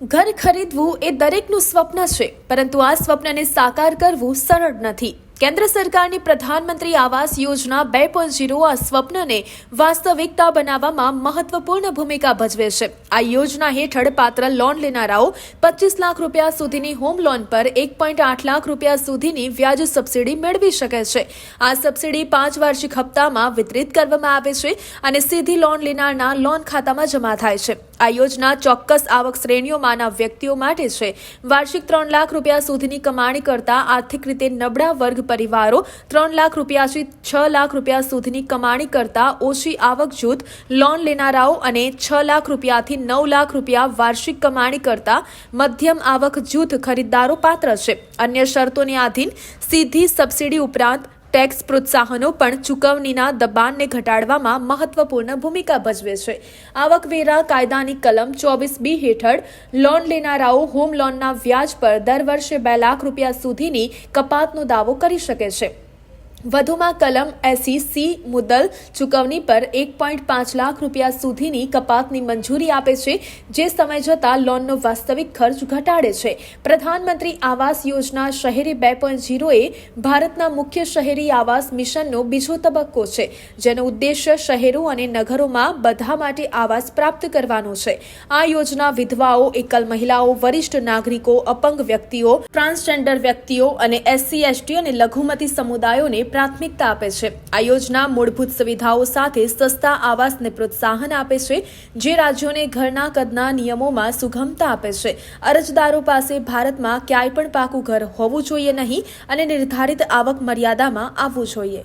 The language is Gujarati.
ઘર ખરીદવું એ દરેકનું સ્વપ્ન છે, પરંતુ આ સ્વપ્નને સાકાર કરવું સરળ નથી. કેન્દ્ર સરકારની પ્રધાનમંત્રી આવાસ યોજના બે પોઈન્ટ ઝીરો આ સ્વપ્નને વાસ્તવિકતા બનાવવામાં મહત્વપૂર્ણ ભૂમિકા ભજવે છે. આ યોજના હેઠળ પાત્ર લોન લેનારાઓ પચીસ લાખ રૂપિયા સુધીની હોમ લોન પર એક પોઈન્ટ આઠ લાખ રૂપિયા સુધીની વ્યાજ સબસિડી મેળવી શકે છે. આ સબસિડી પાંચ વાર્ષિક હપ્તામાં વિતરિત કરવામાં આવે છે અને સીધી લોન લેનારના લોન ખાતામાં જમા થાય છે. આ યોજના ચોક્કસ આવક શ્રેણીઓમાંના વ્યક્તિઓ માટે છે. વાર્ષિક ત્રણ લાખ રૂપિયા સુધીની કમાણી કરતા આર્થિક રીતે નબળા વર્ગ પરિવારો ત્રણ લાખ રૂપિયાથી છ લાખ રૂપિયા સુધીની કમાણી કરતા ઓછી આવક જૂથ, લોન લેનારાઓ અને છ લાખ રૂપિયાથી નવ લાખ રૂપિયા વાર્ષિક કમાણી કરતા મધ્યમ આવક જૂથ ખરીદદારો પાત્ર છે. અન્ય શરતોને આધીન સીધી સબસિડી ઉપરાંત ટેક્સ પ્રોત્સાહનો પણ ચૂકવણીના દબાણને ઘટાડવામાં મહત્વપૂર્ણ ભૂમિકા ભજવે છે. આવકવેરા, કાયદાની કલમ ચોવીસ બી હેઠળ લોન લેનારાઓ હોમ લોનના વ્યાજ પર દર વર્ષે બે લાખ રૂપિયા સુધીની કપાતનો દાવો કરી શકે છે. વધુમાં કલમ એસી સી મુદ્દલ ચૂકવણી પર એક પોઈન્ટ પાંચ લાખ રૂપિયા સુધીની કપાતની મંજૂરી આપે છે, જે સમય જતાં લોનનો વાસ્તવિક ખર્ચ ઘટાડે છે. પ્રધાનમંત્રી આવાસ યોજના શહેરી બે પોઈન્ટ ઝીરોએ ભારતના મુખ્ય શહેરી આવાસ મિશનનો બીજો તબક્કો છે, જેનો ઉદ્દેશ્ય શહેરો અને નગરોમાં બધા માટે આવાસ પ્રાપ્ત કરવાનો છે. આ યોજના વિધવાઓ, એકલ મહિલાઓ, વરિષ્ઠ નાગરિકો, અપંગ વ્યક્તિઓ, ટ્રાન્સજેન્ડર વ્યક્તિઓ અને એસસી, એસટી અને લઘુમતી સમુદાયોને પ્રાથમિકતા આપે છે. આ યોજના મૂળભૂત સુવિધાઓ સાથે સસ્તા આવાસને પ્રોત્સાહન આપે છે, જે રાજ્યોને ઘરના કદના નિયમોમાં સુગમતા આપે છે. અરજદારો પાસે ભારતમાં ક્યાંય પણ પાકું ઘર હોવું જોઈએ નહીં અને નિર્ધારિત આવક મર્યાદામાં આવવું જોઈએ.